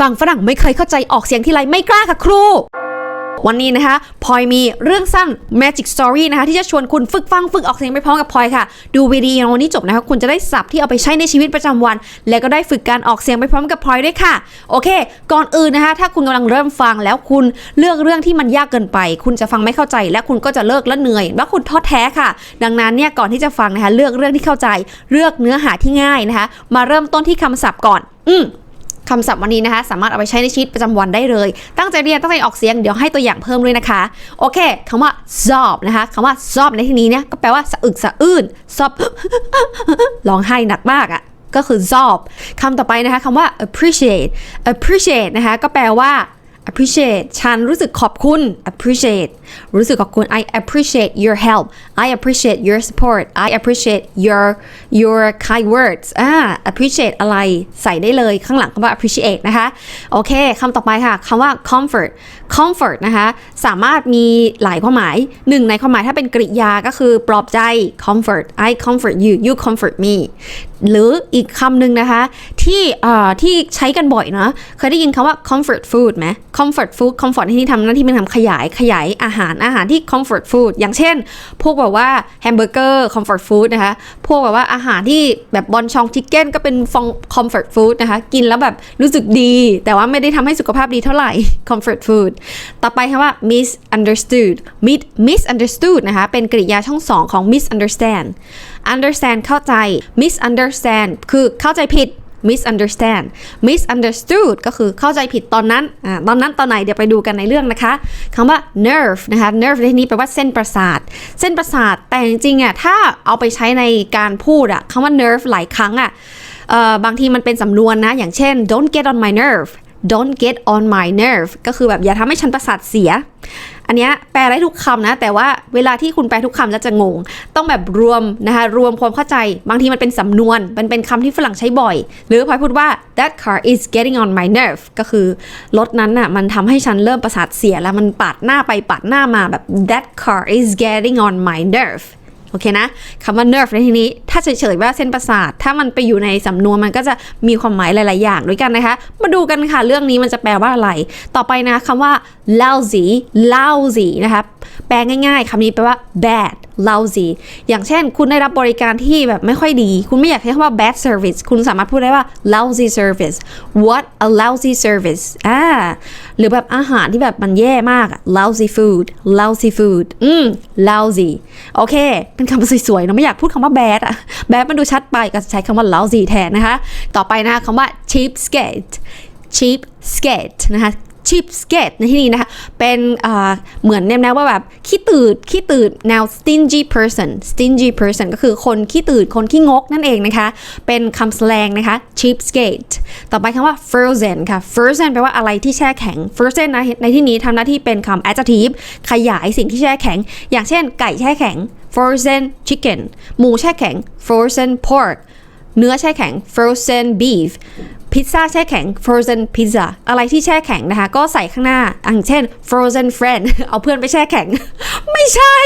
ฟังฝรั่งไม่เคยเข้าใจออกเสียงที่ไรไม่กล้าค่ะครู วันนี้นะคะพลอยมีเรื่องสั้น Magic Story นะคะ ที่จะชวนคุณฝึกฟังฝึกออกเสียงไปพร้อมกับพลอยค่ะ ดูวิดีโอนี้จบนะคะ คุณจะได้ศัพท์ที่เอาไปใช้ในชีวิตประจำวัน และก็ได้ฝึกการออกเสียงไปพร้อมกับพลอยด้วยค่ะ โอเค ก่อนอื่นนะคะ ถ้าคุณกำลังเริ่มฟังแล้วคุณเลือกเรื่องที่มันยากเกินไป คุณจะฟังไม่เข้าใจ และคุณก็จะเลิกและเหนื่อยและคุณท้อแท้ค่ะ ดังนั้นเนี่ยก่อนที่จะฟังนะคะเลือกเรื่องที่เข้าใจ เลือกเนื้อหาที่ง่ายนะคะ มาเริ่มต้นที่คำศัพท์ก่อน อืม คำศัพท์วันนี้นะคะ สามารถเอาไปใช้ในชีวิตประจำวันได้เลย ตั้งใจเรียนตั้งใจออกเสียงเดี๋ยวให้ตัวอย่างเพิ่มด้วยนะคะ โอเคคำว่า sob นะคะคำว่า sob ในที่นี้เนี่ยก็แปลว่าสะอึกสะอื้น sob ร้องไห้หนักมากอะ่ะก็คือ sob คำต่อไปนะคะคำว่า appreciate appreciate นะคะก็แปลว่า appreciate ฉันรู้สึกขอบคุณ appreciate รู้สึกขอบคุณ I appreciate your help I appreciate your support I appreciate your your kind words อ่า appreciate อะไรใส่ได้เลยข้างหลังคำว่า appreciate นะคะ โอเคคำต่อไปค่ะคำว่า comfort comfort นะคะ สามารถมีหลายความหมายหนึ่งในความหมายถ้าเป็นกริยาก็คือปลอบใจ comfort I comfort you you comfort me หรืออีกคำหนึ่งนะคะ ที่เอ่อที่ใช้กันบ่อยเนาะเคยได้ยินคำว่า comfort food ไหม comfort food comfort ที่นี่ทำหน้าที่เป็นคำขยายขยายอาหารอาหารที่ comfort food อย่างเช่น พวกแบบว่าแฮมเบอร์เกอร์ comfort food นะคะ พวกแบบว่าอาหารที่แบบบอนชองชิคเก้นก็เป็นฟอง comfort food นะคะ กินแล้วแบบรู้สึกดี แต่ว่าไม่ได้ทำให้สุขภาพดีเท่าไหร่ comfort food ต่อไปคำว่า misunderstood mis misunderstood นะคะ เป็นกริยาช่องสองของ misunderstand understand เข้าใจ misunderstand คือเข้าใจผิด misunderstand misunderstood ก็คือเข้าใจผิดตอนนั้นอ่าตอนนั้นตอนไหนเดี๋ยวไปดูกันในเรื่องนะคะคำว่า nerve นะคะ nerve ในที่นี้แปลว่าเส้นประสาท เส้นประสาท แต่จริงๆอะถ้าเอาไปใช้ในการพูดอะคำว่า nerve หลายครั้งอะบางทีมันเป็นสำนวนนะ อย่างเช่น don't get on my nerve don't get on my nerve ก็คือแบบอย่าทำให้ฉันประสาทเสีย อันนี้แปลได้ทุกคำนะ แต่ว่าเวลาที่คุณแปลทุกคำแล้วจะงง ต้องแบบรวมนะคะ รวมความเข้าใจ บางทีมันเป็นสำนวน มันเป็นคำที่ฝรั่งใช้บ่อย หรือพอยพูดว่า that car is getting on my nerve ก็คือรถนั้นน่ะมันทำให้ฉันเริ่มประสาทเสียแล้วมันปาดหน้าไปปาดหน้ามาแบบ that car is getting on my nerve อเคนะคำว่า nerve ในที่นี้ ถ้าเฉยๆว่าเส้นประสาท ถ้ามันไปอยู่ในสำนวนมันก็จะมีความหมายหลาย ๆ อย่างด้วยกันนะคะ มาดูกันค่ะ เรื่องนี้มันจะแปลว่าอะไร ต่อไปนะคำว่า lousy lousy นะคะแปลง่าย ๆคำนี้แปลว่า bad lousy อย่างเช่น คุณได้รับบริการที่แบบไม่ค่อยดี คุณไม่อยากใช้คำว่า bad service คุณสามารถพูดได้ว่า lousy service what a lousy service อ่า หรือแบบอาหารที่แบบมันแย่มากอะ lousy food lousy food อืม lousy โอเค เป็นคำสวยๆเนอะไม่อยากพูดคำว่า bad อะ bad มันดูชัดไปก็ใช้คำว่า lousy แทนนะคะ ต่อไปนะคะคำว่า cheapskate cheapskate นะคะ cheapskate ในที่นี้นะคะ เป็นเหมือนแนวๆว่าแบบขี้ตืดขี้ตืดแนว stingy person stingy person ก็คือคนขี้ตืดคนขี้งกนั่นเองนะคะ เป็นคำแสลงนะคะ cheapskate ต่อไปคำว่า frozen ค่ะ frozen แปลว่าอะไรที่แช่แข็ง frozen นะในที่นี้ทำหน้าที่เป็นคำ adjective ขยายสิ่งที่แช่แข็ง อย่างเช่น ไก่แช่แข็ง frozen chicken หมูแช่แข็ง frozen pork เนื้อแช่แข็ง frozen beef พิซซ่าแช่แข็ง frozen pizza อะไรที่แช่แข็งนะคะ ก็ใส่ข้างหน้าอย่างเช่น frozen friend เอาเพื่อนไปแช่แข็ง ไม่ใช่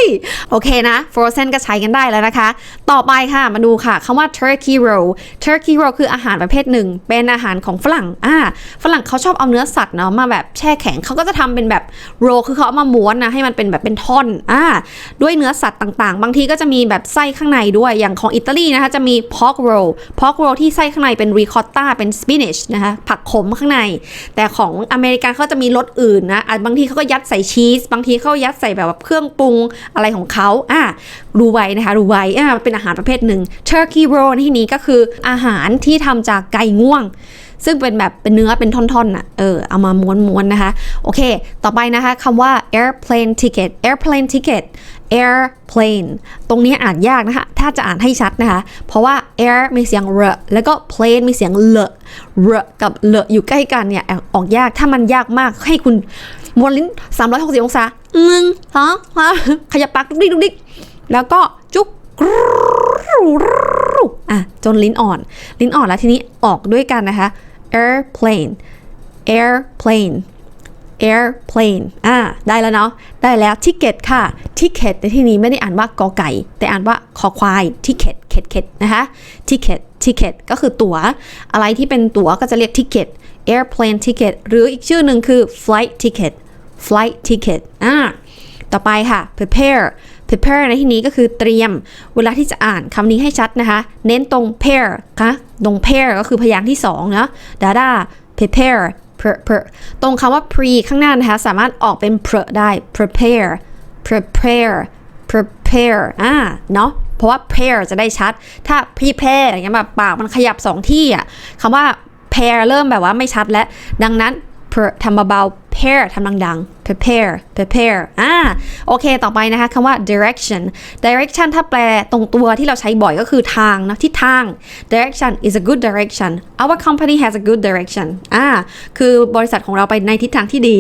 โอเคนะ frozen ก็ใช้กันได้แล้วนะคะ ต่อไปค่ะ มาดูค่ะคำว่า turkey roll turkey roll คืออาหารประเภทหนึ่ง เป็นอาหารของฝรั่งอ่าฝรั่งเขาชอบเอาเนื้อสัตว์เนาะมาแบบแช่แข็งเขาก็จะทำเป็นแบบ roll คือเขาเอามาม้วนนะให้มันเป็นแบบเป็นท่อนอ่าด้วยเนื้อสัตว์ต่างๆ บางทีก็จะมีแบบไส้ข้างในด้วยอย่างของอิตาลีนะคะจะมี pork roll pork roll ที่ไส้ข้างในเป็น ricotta เป็น spinach นะคะผักขมข้างใน แต่ของอเมริกันเขาจะมีรสอื่นนะอะบางทีเขาก็ยัดใส่ชีส บางทีเขายัดใส่แบบว่าเครื่องปรุงอะไรของเขาอะรู้ไว้นะคะรู้ไว้อะเป็นอาหารประเภทหนึ่ง turkey roll ในที่นี้ก็คืออาหารที่ทำจากไก่ง่วง ซึ่งเป็นแบบเป็นเนื้อเป็นท่อนๆน่ะเออเอามาม้วนๆนะคะ โอเค ต่อไปนะคะคำว่า airplane ticket airplane ticket airplane ตรงนี้อ่านยากนะคะ ถ้าจะอ่านให้ชัดนะคะ เพราะว่า air มีเสียง r แล้วก็ plane มีเสียง l r กับ l อยู่ใกล้กันเนี่ย ออกยาก ถ้ามันยากมากให้คุณมวนลิ้น 360 องศาหนึ่งสองสามขยับปากดุกดิกดุกดิกแล้วก็จุกอะ จนลิ้นอ่อน ลิ้นอ่อนแล้วทีนี้ออกด้วยกันนะคะ airplane airplane airplane อ่าได้แล้วเนาะ ได้แล้ว ticket ค่ะ ticket ในที่นี้ไม่ได้อ่านว่ากอไก่ แต่อ่านว่าคอควาย ticket เข็ดเข็ดนะคะ ticket ticket ก็คือตั๋ว อะไรที่เป็นตั๋วก็จะเรียก ticket airplane ticket หรืออีกชื่อหนึ่งคือ flight ticket flight ticket อ่าต่อไปค่ะ prepare prepare ในที่นี้ก็คือเตรียม เวลาที่จะอ่านคำนี้ให้ชัดนะคะ เน้นตรง pair ค่ะ ตรง pair ก็คือพยางค์ที่2นาะดาดา prepare pre pre ตรงคำว่า pre ข้างหน้านะคะ สามารถออกเป็น pre ได้ prepare prepare prepare อ่า เนาะ เพราะว่า pair จะได้ชัด ถ้า prepare อย่างเงี้ยแบบปากมันขยับสองที่อะคำว่า pair เริ่มแบบว่าไม่ชัดแล้ว ดังนั้น pr ทำเบาๆ pair ทำดังๆ prepare prepare อ่าโอเค ต่อไปนะคะคำว่า direction direction ถ้าแปลตรงตัวที่เราใช้บ่อยก็คือทางนะทิศทาง direction is a good direction our company has a good direction อ่าคือบริษัทของเราไปในทิศทางที่ดี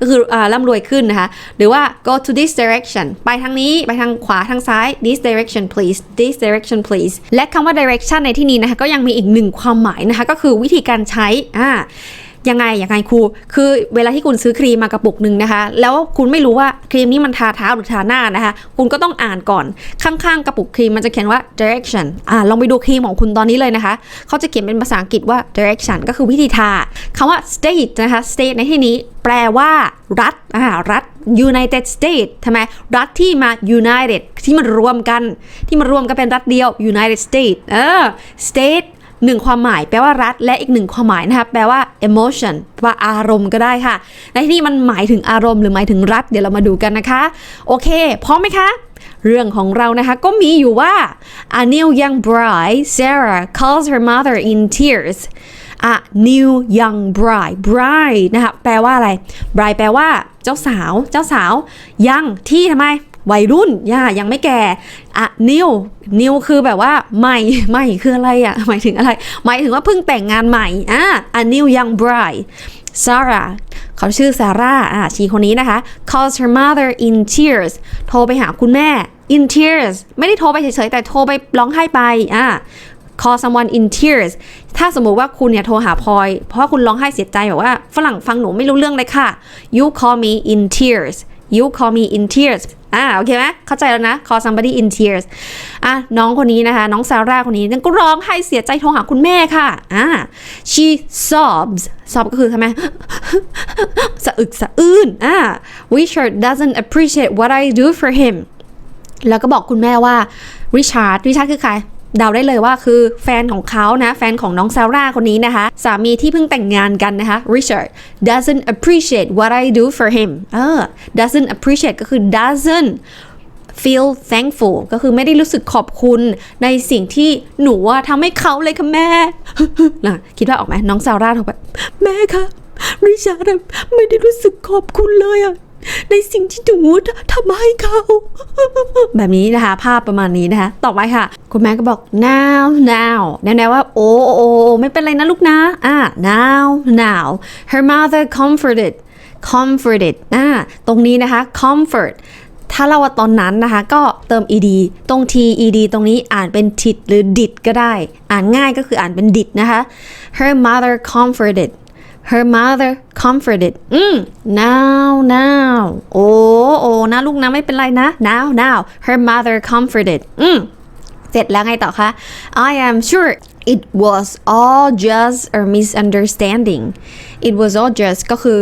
ก็คืออ่าร่ำรวยขึ้นนะคะ หรือว่า go to this direction ไปทางนี้ไปทางขวาทางซ้าย this direction please this direction please และคำว่า direction ในที่นี้นะคะก็ยังมีอีกหนึ่งความหมายนะคะก็คือวิธีการใช้อ่า ยังไงยังไงครู คือเวลาที่คุณซื้อครีมมากระปุกหนึ่งนะคะ แล้วคุณไม่รู้ว่าครีมนี้มันทาเท้าหรือทาหน้านะคะ คุณก็ต้องอ่านก่อน ข้างๆ กระปุกครีมมันจะเขียนว่า direction อ่าลองไปดูครีมของคุณตอนนี้เลยนะคะ เขาจะเขียนเป็นภาษาอังกฤษว่า direction ก็คือวิธีทาคำว่า state นะคะ state ในที่นี้แปลว่ารัฐอ่ารัฐ United States ทำไมรัฐที่มา United ที่มันรวมกัน ที่มันรวมกันเป็นรัฐเดียว United States เออ state หนึ่งความหมายแปลว่ารัฐ และอีกหนึ่งความหมายนะคะแปลว่า emotion ว่าอารมณ์ก็ได้ค่ะ ในที่นี้มันหมายถึงอารมณ์หรือหมายถึงรัฐ เดี๋ยวเรามาดูกันนะคะ โอเคพร้อมไหมคะ เรื่องของเรานะคะก็มีอยู่ว่า a new young bride Sarah calls her mother in tears a new young bride bride นะคะแปลว่าอะไร bride แปลว่า เจ้าสาว เจ้าสาว ยังที่ทำไม วัยรุ่นย่ายังไม่แก่อะนิวนิวคือแบบว่าใหม่ใหม่คืออะไรอะหมายถึงอะไร หมายถึงว่าเพิ่งแต่งงานใหม่อะ a new young bride Sarah เขาชื่อซาร่าอะชีคนนี้นะคะ calls her mother in tears โทรไปหาคุณแม่ in tears ไม่ได้โทรไปเฉยๆ แต่โทรไปร้องไห้ไปอะ call someone in tears ถ้าสมมุติว่าคุณเนี่ยโทรหาพลอย เพราะว่าคุณร้องไห้เสียใจแบบว่าฝรั่งฟังหนูไม่รู้เรื่องเลยค่ะ you call me in tears you call me in tears อ่าโอเคไหมเข้าใจแล้วนะ call somebody in tears อะน้องคนนี้นะคะ น้องซาร่าคนนี้นั่นก็ร้องไห้เสียใจโทรหาคุณแม่ค่ะอ่า she sobs sob ก็คือทำไมสะอึกสะอื้นอ่า Richard doesn't appreciate what I do for him แล้วก็บอกคุณแม่ว่าริชาร์ดริชาร์ดคือใคร เดาได้เลยว่าคือแฟนของเขานะ แฟนของน้องซาร่าคนนี้นะคะ สามีที่เพิ่งแต่งงานกันนะคะ Richard doesn't appreciate what I do for him เออ doesn't appreciate ก็คือ doesn't feel thankful ก็คือไม่ได้รู้สึกขอบคุณในสิ่งที่หนูอะทำให้เขาเลยค่ะแม่นะคิดว่าออกไหมน้องซาร่าโทรไปแม่คะริชาร์ดไม่ได้รู้สึกขอบคุณเลยอะ ในสิ่งที่หนูทำให้เขา แบบนี้นะคะ ภาพประมาณนี้นะคะ ต่อไปค่ะ คุณแม่ก็บอก now now แน่ๆว่าโอ้โอ้โอ้ไม่เป็นไรนะลูกนะ อ่า now now her mother comforted comforted อ่าตรงนี้นะคะ comfort ถ้าเราว่าตอนนั้นนะคะ ก็เติม ed ตรง t ed ตรงนี้อ่านเป็น tit หรือ dit ก็ได้ อ่านง่ายก็คืออ่านเป็น dit นะคะ her mother comforted her mother comforted อืม now now โอ้โอ้นะลูกนะไม่เป็นไรนะ now now her mother comforted อืม เสร็จแล้วไงต่อคะ I am sure it was all just a misunderstanding it was all just ก็คือ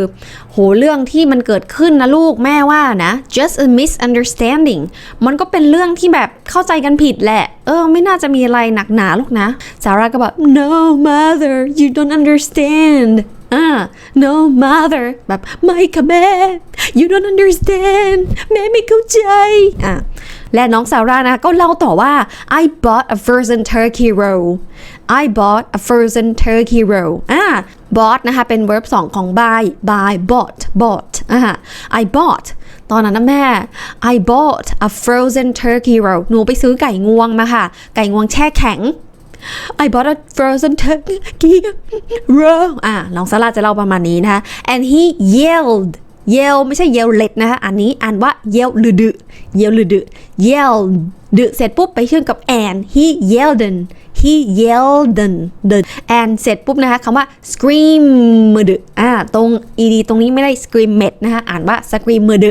โหเรื่องที่มันเกิดขึ้นนะลูกแม่ว่านะ just a misunderstanding มันก็เป็นเรื่องที่แบบเข้าใจกันผิดแหละ เออ ไม่น่าจะมีอะไรหนักหนาลูกนะ ซาร่าก็บอก no mother you don't understand อ่า no mother แบบไม่ค่ะแม่ you don't understand แม่ไม่เข้าใจอะและน้องซาร่านะก็เล่าต่อว่า I bought a frozen turkey roll I bought a frozen turkey roll อ่า bought นะคะเป็น verb 2 ของ buy buy bought bought อ่า I bought ตอนนั้นนะแม่ I bought a frozen turkey roll หนูไปซื้อไก่งวงมาค่ะ ไก่งวงแช่แข็ง I bought a frozen turkey roll อ่าน้องซาร่าจะเล่าประมาณนี้นะคะ and he yelled yell ไม่ใช่ yell เล็ดนะคะอันนี้อ่านว่า yell หรือดึ yell หรือดึ yell ดึเสร็จปุ๊บไปขึ้นกับ and he yelled he yelled the and เสร็จปุ๊บนะคะคำว่า scream มือดึอ่าตรง ed ตรงนี้ไม่ได้ scream นะคะอ่านว่า scream มือดึ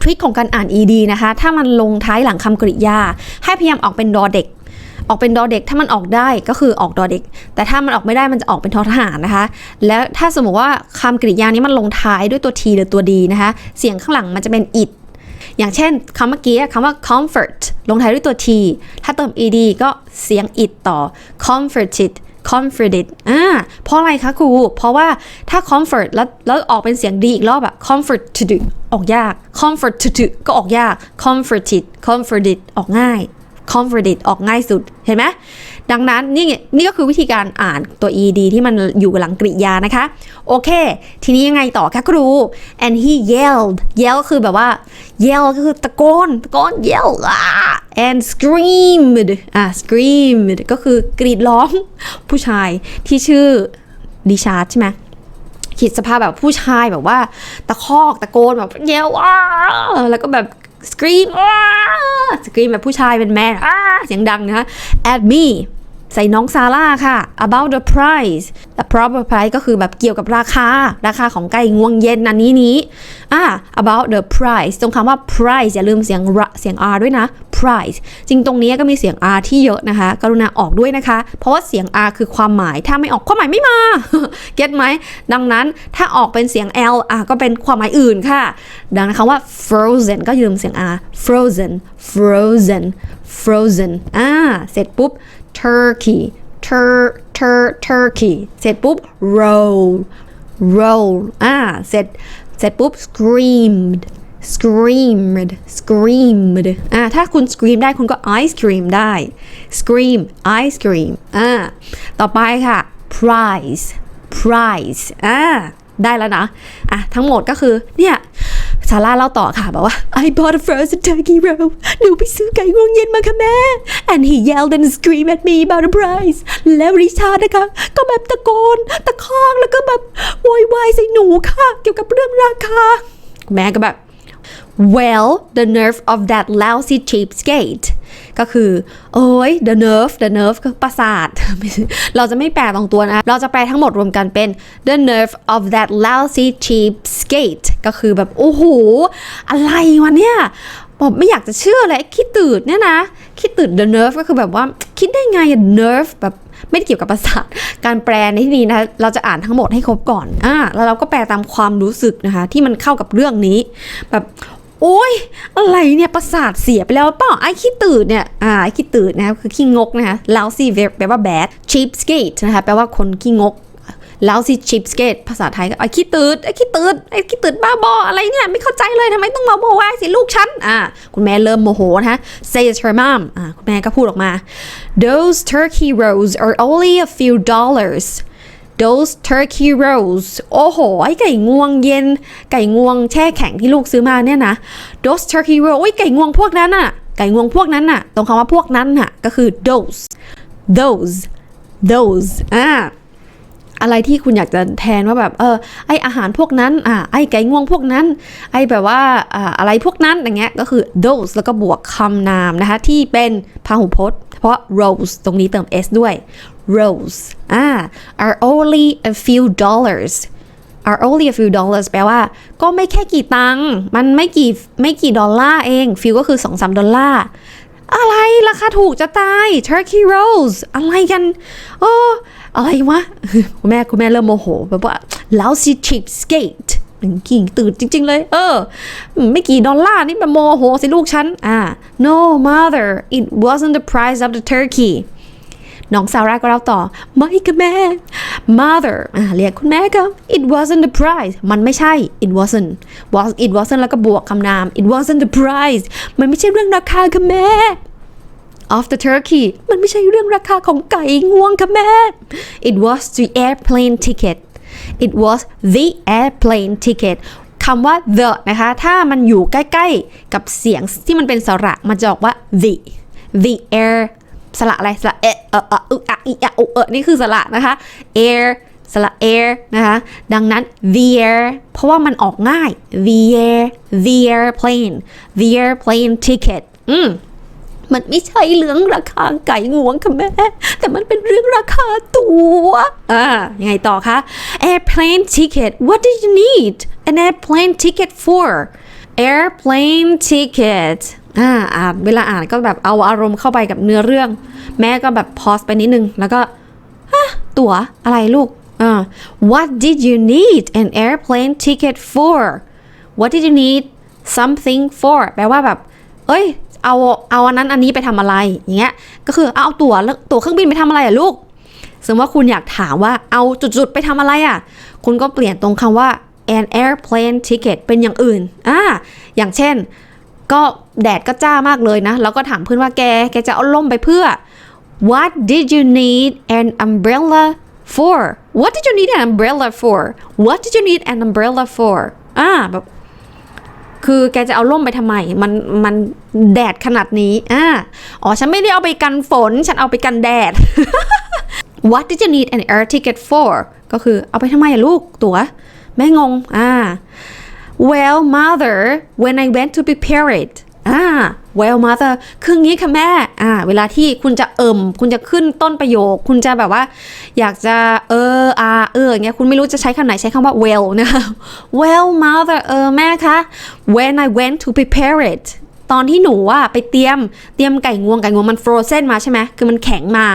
ทริคของการอ่าน ed นะคะ ถ้ามันลงท้ายหลังคำกริยา ให้พยายามออกเป็นดอเด็ก ออกเป็นดอเด็ก ถ้ามันออกได้ก็คือออกดอเด็ก แต่ถ้ามันออกไม่ได้มันจะออกเป็นทอทหารนะคะ แล้วถ้าสมมติว่าคำกริยานี้มันลงท้ายด้วยตัว t หรือตัว d นะคะ เสียงข้างหลังมันจะเป็น it อย่างเช่นคำเมื่อกี้คำว่า comfort ลงท้ายด้วยตัว t ถ้าเติม ed ก็เสียง it ต่อ comforted comforted อ่าเพราะอะไรคะครู เพราะว่าถ้า comfort แล้วแล้วออกเป็นเสียงดีอีกรอบอะ comforted ออกยาก comforted ก็ออกยาก comforted comforted ออกง่าย comforted ออกง่ายสุดเห็นไหมดังนั้นนี่นี่ก็คือวิธีการอ่านตัว ed ที่มันอยู่หลังกริยานะคะ โอเค ทีนี้ยังไงต่อคะครู and he yelled yell คือแบบว่า yell ก็คือตะโกนตะโกน yell and screamed อะ screamed ก็คือกรีดร้องผู้ชายที่ชื่อดิชาร์ดใช่ไหมคิดสภาพแบบผู้ชายแบบว่า ตะคอกตะโกนแบบเยลว้าแล้วก็แบบ สกรีมว้าสกรีมแบบผู้ชายเป็นแมนอ้าเสียงดังนะคะ at me ใส่น้องซาร่าค่ะ about the price the proper price ก็คือแบบเกี่ยวกับราคา ราคาของไก่งวงเย็นอันนี้นี้อ่า about the price ตรงคำว่า price อย่าลืมเสียงระเสียง r ด้วยนะ price จริงตรงนี้ก็มีเสียง r ที่เยอะนะคะ กรุณาออกด้วยนะคะ เพราะว่าเสียง r คือความหมาย ถ้าไม่ออกความหมายไม่มา เก็ตไหม ดังนั้นถ้าออกเป็นเสียง l อะก็เป็นความหมายอื่นค่ะ ดังนั้นคำว่า frozen ก็อย่าลืมเสียง r frozen frozen frozen อ่า เสร็จปุ๊บ turkey tur tur turkey เสร็จปุ๊บ roll roll อ่า เสร็จ เสร็จปุ๊บ screamed screamed screamed อ่า ถ้าคุณ scream ได้คุณก็ ice cream ได้ scream ice cream อ่า ต่อไปค่ะ prize prize อ่า ได้แล้วนะ อะ ทั้งหมดก็คือ เนี่ย ซาร่าเล่าต่อค่ะบอกว่า I bought a frozen turkey roll หนูไปซื้อไก่งวงเย็นมาค่ะแม่ and he yelled and screamed at me about the price แล้วริชาร์ดนะคะ ก็แบบตะโกน ตะคอกแล้วก็แบบโวยวายใส่หนูค่ะ เกี่ยวกับเรื่องราคา แม่ก็แบบ well the nerve of that lousy cheapskate ก็คือโอ้ย the nerve the nerve ก็ประสาท เราจะไม่แปลตรงตัวนะ เราจะแปลทั้งหมดรวมกันเป็น the nerve of that lousy cheapskate ก็คือแบบ โอ้โห อะไรวะเนี่ยผมไม่อยากจะเชื่อเลยคิดตื่นเนี่ยนะคิดตื่น the nerve ก็คือแบบว่าคิดได้ไง nerve แบบไม่ไเกี่ยวกับประสาท การแปลในที่นี้นะคะเราจะอ่านทั้งหมดให้ครบก่อน อ่า แล้วเราก็แปลตามความรู้สึกนะคะ ที่มันเข้ากับเรื่องนี้ แบบ โอ้ยอะไรเนี่ยประสาทเสียไปแล้วเปล่าไอ้ขี้ตื่นเนี่ยอ่าไอ้ขี้ตื่นะคะคือขี้งกนะคะ lousy แปลว่า bad cheapskate นะคะแปลว่าคนขี้งก lousy cheapskate ภาษาไทยก็ไอ้ขี้ตื่นไอ้ขี้ตื่นไอ้ขี้ตื่นบ้าบออะไรเนี่ยไม่เข้าใจเลยทำไมต้องมาโวยวายสิลูกฉันอ่าคุณแม่เริ่มโมโหนะคะ says her mom อ่าคุณแม่ก็พูดออกมา those turkey rolls are only a few dollars those turkey rolls โอ้โห ไอไก่งวงเย็น ไก่งวงแช่แข็งที่ลูกซื้อมาเนี่ยนะ those turkey rolls โอ้ยไก่งวงพวกนั้นน่ะไก่งวงพวกนั้นน่ะตรงคำว่าพวกนั้นน่ะก็คือ those those those อ่าอะไรที่คุณอยากจะแทนว่าแบบเออไออาหารพวกนั้นอ่าไอไก่งวงพวกนั้น ไอแบบว่าอ่าอะไรพวกนั้นอย่างเงี้ยก็คือ those แล้วก็บวกคำนามนะคะที่เป็นพหูพจน์ เพราะ rolls ตรงนี้เติม s ด้วย rolls อ่า are only a few dollars are only a few dollars แปลว่า ก็ไม่แค่กี่ตังค์มันไม่กี่ไม่กี่ดอลลาร์เอง few ก็คือ2-3ดอลลาร์อะไรราคาถูกจะตาย turkey rolls อะไรกันเอออะไรวะ คุณแม่คุณแม่เริ่มโมโห แบบว่า lousy cheapskate กิ่งตื่นจริง ๆ เลย เออ ไม่กี่ดอลลาร์นี่แบบโมโหสิลูกฉัน อ่า no mother it wasn't the price of the turkey น้องซาร่าก็เล่าต่อไม่ค่ะแม่ mother เรียกคุณแม่ก็ it wasn't the price มันไม่ใช่ it wasn't was it wasn't แล้วก็บวกคำนาม it wasn't the price มันไม่ใช่เรื่องราคาค่ะแม่ of the turkey มันไม่ใช่เรื่องราคาของไก่งวงค่ะแม่ it was the airplane ticket it was the airplane ticket คำว่า the นะคะ ถ้ามันอยู่ใกล้ ๆ กับเสียงที่มันเป็นสระ มันจะออกว่า the the air สระอะไรสระเอเออเอออึอะอีอะโอเออนี่คือสระนะคะ air สระ air นะคะ ดังนั้น the air เพราะว่ามันออกง่าย the air the airplane the airplane ticket อืมมันไม่ใช่เรื่องราคาไก่งวงค่ะแม่ แต่มันเป็นเรื่องราคาตัวอ่ายังไงต่อคะ airplane ticket what do you need an airplane ticket for airplane ticket อ่าอ่านเวลาอ่านก็แบบเอาอารมณ์เข้าไปกับเนื้อเรื่อง แม่ก็แบบพอสไปนิดนึง แล้วก็ฮะตั๋วอะไรลูกอ่า What did you need an airplane ticket for What did you need something for แปลว่าแบบ เอ้ย เอา เอาอันนั้นอันนี้ไปทำอะไร อย่างเงี้ย ก็คือเอาตั๋วตั๋วเครื่องบินไปทำอะไรอะลูก สมมติว่าคุณอยากถามว่าเอาจุดๆไปทำอะไรอะ่ะคุณก็เปลี่ยนตรงคำว่า an airplane ticket เป็นอย่างอื่น อ่า อย่างเช่น ก็แดดก็จ้ามากเลยนะ แล้วก็ถามเพื่อนว่าแก แกจะเอาล่มไปเพื่อ What did you need an umbrella for What did you need an umbrella for What did you need an umbrella for อ่าแบบคือแกจะเอาล่มไปทำไม มันมันแดดขนาดนี้อ่าอ๋อ ฉันไม่ได้เอาไปกันฝน ฉันเอาไปกันแดด What did you need an air ticket for ก็คือเอาไปทำไมอะลูกตั๋วแม่งง อ่า Well mother when I went to prepare it อ่า well mother คืองี้ค่ะแม่ อ่า เวลาที่คุณจะเอิมคุณจะขึ้นต้นประโยค คุณจะแบบว่า อยากจะเอออาเอออย่างเงี้ย คุณไม่รู้จะใช้คำไหนใช้คำว่า well นะคะ well mother เออแม่คะ when I went to prepare it ตอนที่หนูอะไปเตรียม เตรียมไก่งวง ไก่งวงมัน frozen มาใช่ไหม คือมันแข็งมา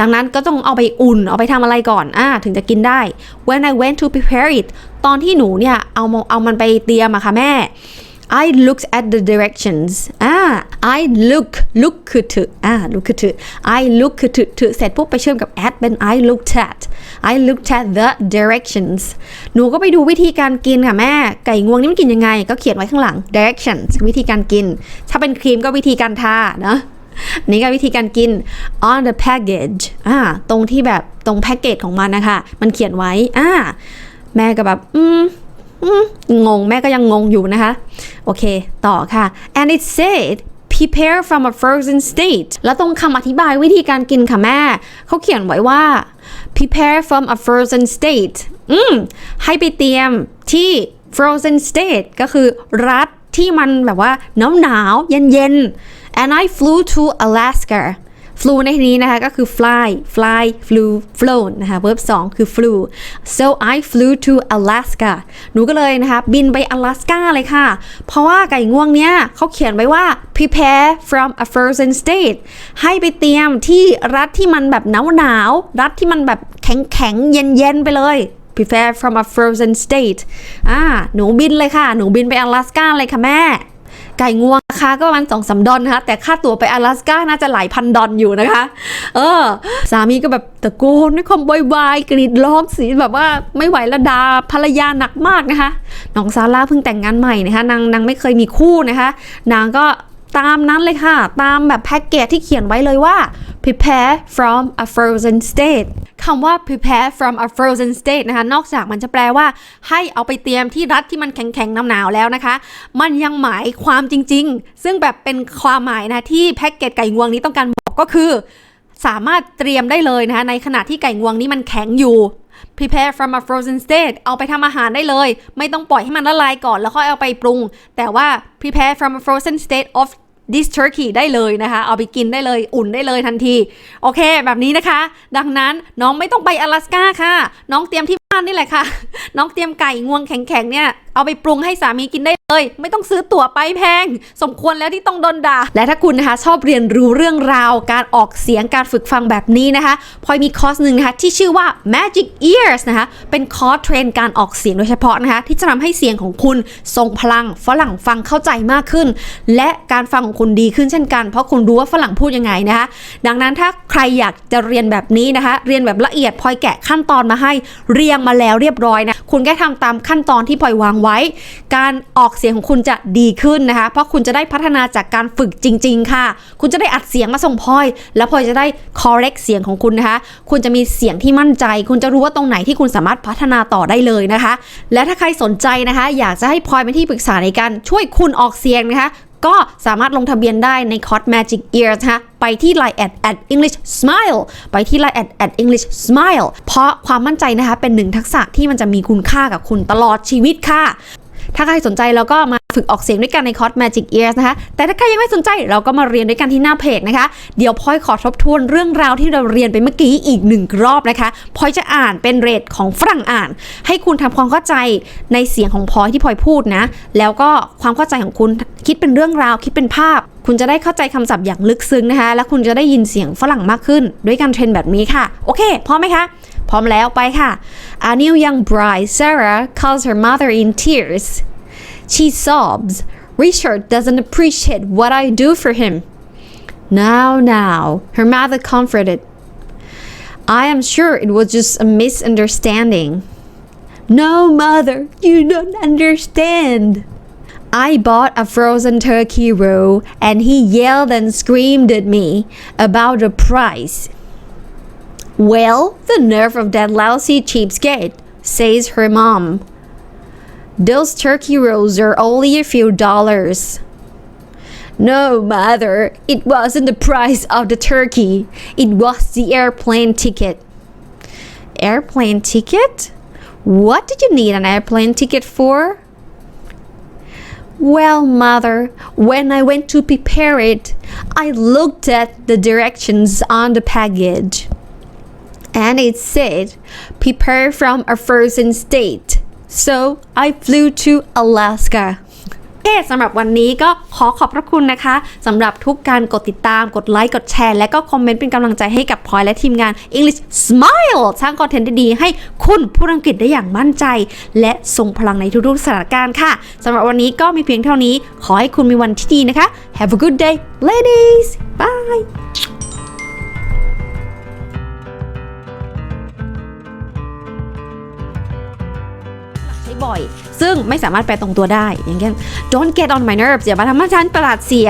ดังนั้นก็ต้องเอาไปอุ่นเอาไปทำอะไรก่อนอ่าถึงจะกินได้ when I went to prepare it ตอนที่หนูเนี่ยเอามาเอามันไปเตรียมอะค่ะแม่ I looked at the directions อ่า I look look คือถึอ่า look คือถึ I look คือถึถึเสร็จปุ๊บไปเชื่อมกับ at เป็น I looked at I looked at the directions หนูก็ไปดูวิธีการกินค่ะแม่ ไก่งวงนี่มันกินยังไง ก็เขียนไว้ข้างหลัง directions วิธีการกิน ถ้าเป็นครีมก็วิธีการทาเนาะ นี่ก็วิธีการกิน on the package อ่าตรงที่แบบตรงแพ็กเกจของมันนะคะ มันเขียนไว้อ่าแม่ก็แบบ อืมงง แม่ก็ยังงงอยู่นะคะ โอเค ต่อค่ะ and it said prepare from a frozen state แล้วตรงคำอธิบายวิธีการกินค่ะแม่ เขาเขียนไว้ว่า prepare from a frozen state อืม ให้ไปเตรียมที่ frozen state ก็คือรัฐที่มันแบบว่าหนาวหนาวๆเย็นเย็นๆ and I flew to Alaska flew ในที่นี้นะคะก็คือ fly fly flew flown นะคะ verb 2 คือ flew so I flew to Alaska หนูก็เลยนะคะ บินไปอลาสกาเลยค่ะ เพราะว่าไก่ง่วงเนี้ยเขาเขียนไว้ว่า prepare from a frozen state ให้ไปเตรียมที่รัฐที่มันแบบหนาวหนาวรัฐที่มันแบบแข็งแข็งเย็นเย็นไปเลย prepare from a frozen state อ่าหนูบินเลยค่ะ หนูบินไปอลาสกาเลยค่ะแม่ ไก่งวงราคาก็ประมาณสองสามดอลนะคะ แต่ค่าตั๋วไป阿拉斯กาน่าจะหลายพันดอลอยู่นะคะ เออ สามีก็แบบตะโกนด้วยความวายกรีดร้องสีแบบว่าไม่ไหวและดาภรรยาหนักมากนะคะน้องซาร่าเพิ่งแต่งงานใหม่นะคะนางนางไม่เคยมีคู่นะคะ นางก็ ตามนั้นเลยค่ะ ตามแบบแพ็กเกจที่เขียนไว้เลยว่า prepare from a frozen state คำว่า prepare from a frozen state นะคะ นอกจากมันจะแปลว่า ให้เอาไปเตรียมที่รัฐที่มันแข็งๆหนาวๆแล้วนะคะ มันยังหมายความจริง ๆ ซึ่งแบบเป็นความหมายนะที่แพ็กเกจไก่งวงนี้ต้องการบอกก็คือ สามารถเตรียมได้เลยนะคะ ในขณะที่ไก่งวงนี้มันแข็งอยู่ prepare from a frozen state เอาไปทำอาหารได้เลย ไม่ต้องปล่อยให้มันละลายก่อนแล้วค่อยเอาไปปรุง แต่ว่า prepare from a frozen state of this turkey ได้เลยนะคะ เอาไปกินได้เลย อุ่นได้เลยทันที โอเค แบบนี้นะคะ ดังนั้นน้องไม่ต้องไปอลาสก้าค่ะ น้องเตรียมที่บ้านนี่แหละค่ะ น้องเตรียมไก่งวงแข็งๆเนี่ย เอาไปปรุงให้สามีกินได้เลย ไม่ต้องซื้อตั๋วไปแพง สมควรแล้วที่ต้องโดนด่า และถ้าคุณนะคะชอบเรียนรู้เรื่องราว การออกเสียงการฝึกฟังแบบนี้นะคะพลอยมีคอร์สหนึ่งนะคะที่ชื่อว่า Magic Ears นะคะเป็นคอร์สเทรนการออกเสียงโดยเฉพาะนะคะที่จะทำให้เสียงของคุณทรงพลังฝรั่งฟังเข้าใจมากขึ้น และการฟังของคุณดีขึ้นเช่นกัน เพราะคุณรู้ว่าฝรั่งพูดยังไงนะคะดังนั้นถ้าใครอยากจะเรียนแบบนี้นะคะเรียนแบบละเอียดพลอยแกะขั้นตอนมาให้เรียงมาแล้วเรียบร้อยนะคุณแค่ทำตามขั้นตอนที่พลอยวางไว้ การออกเสียงของคุณจะดีขึ้นนะคะ เพราะคุณจะได้พัฒนาจากการฝึกจริง ๆ ค่ะ คุณจะได้อัดเสียงมาส่งพลอย แล้วพลอยจะได้ correct เสียงของคุณนะคะ คุณจะมีเสียงที่มั่นใจ คุณจะรู้ว่าตรงไหนที่คุณสามารถพัฒนาต่อได้เลยนะคะ และถ้าใครสนใจนะคะ อยากจะให้พลอยเป็นที่ปรึกษาในการช่วยคุณออกเสียงนะคะ ก็สามารถลงทะเบียนได้ในคอร์ส Magic Ears นะคะไปที่ Line at at English Smile ไปที่ Line at at English Smile เพราะความมั่นใจนะคะเป็นหนึ่งทักษะที่มันจะมีคุณค่ากับคุณตลอดชีวิตค่ะ ถ้าใครสนใจเราก็มาฝึกออกเสียงด้วยกันในคอร์ส Magic Ears นะคะ แต่ถ้าใครยังไม่สนใจเราก็มาเรียนด้วยกันที่หน้าเพจนะคะ เดี๋ยวพลอยขอทบทวนเรื่องราวที่เราเรียนไปเมื่อกี้อีกหนึ่งรอบนะคะพลอยจะอ่านเป็นเรทของฝรั่งอ่าน ให้คุณทำความเข้าใจในเสียงของพลอยที่พลอยพูดนะ แล้วก็ความเข้าใจของคุณคิดเป็นเรื่องราวคิดเป็นภาพ คุณจะได้เข้าใจคำศัพท์อย่างลึกซึ้งนะคะ และคุณจะได้ยินเสียงฝรั่งมากขึ้น ด้วยการเทรนแบบนี้ค่ะ โอเคพร้อมไหมคะ พร้อมแล้วไปค่ะ A new young bride Sarah calls her mother in tears She sobs Richard doesn't appreciate what I do for him Now now her mother comforted I am sure it was just a misunderstanding No mother you don't understand I bought a frozen turkey roll and he yelled and screamed at me about the price. Well, the nerve of that lousy cheapskate, says her mom. Those turkey rolls are only a few dollars. No, mother, it wasn't the price of the turkey. It was the airplane ticket. Airplane ticket? What did you need an airplane ticket for? Well, mother, when I went to prepare it, I looked at the directions on the package. And it said, prepare from a frozen state. So I flew to Alaska. โอเคสำหรับวันนี้ก็ขอขอบพระคุณนะคะสำหรับทุกการกดติดตามกดไลค์กดแชร์ และก็คอมเมนต์เป็นกำลังใจให้กับพลอยและทีมงาน English Smile สร้างคอนเทนต์ดีๆให้คุณพูดอังกฤษได้อย่างมั่นใจ และทรงพลังในทุกๆสถานการณ์ค่ะสำหรับวันนี้ก็มีเพียงเท่านี้ ขอให้คุณมีวันที่ดีนะคะ Have a good day ladies bye บ่อย ซึ่งไม่สามารถแปลตรงตัวได้ อย่างเช่น don't get on my nerves อย่ามาทำให้ฉันประหลาดเสีย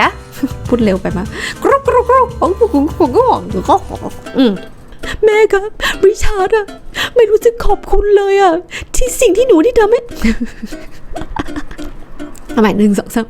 พูดเร็วไปมากรุบกรุบกรุบของของของของของอืมแม่ครับริชาร์ดอะไม่รู้สึกขอบคุณเลยอะที่สิ่งที่หนูที่ทำให้ทำไมหนึ่งสองสาม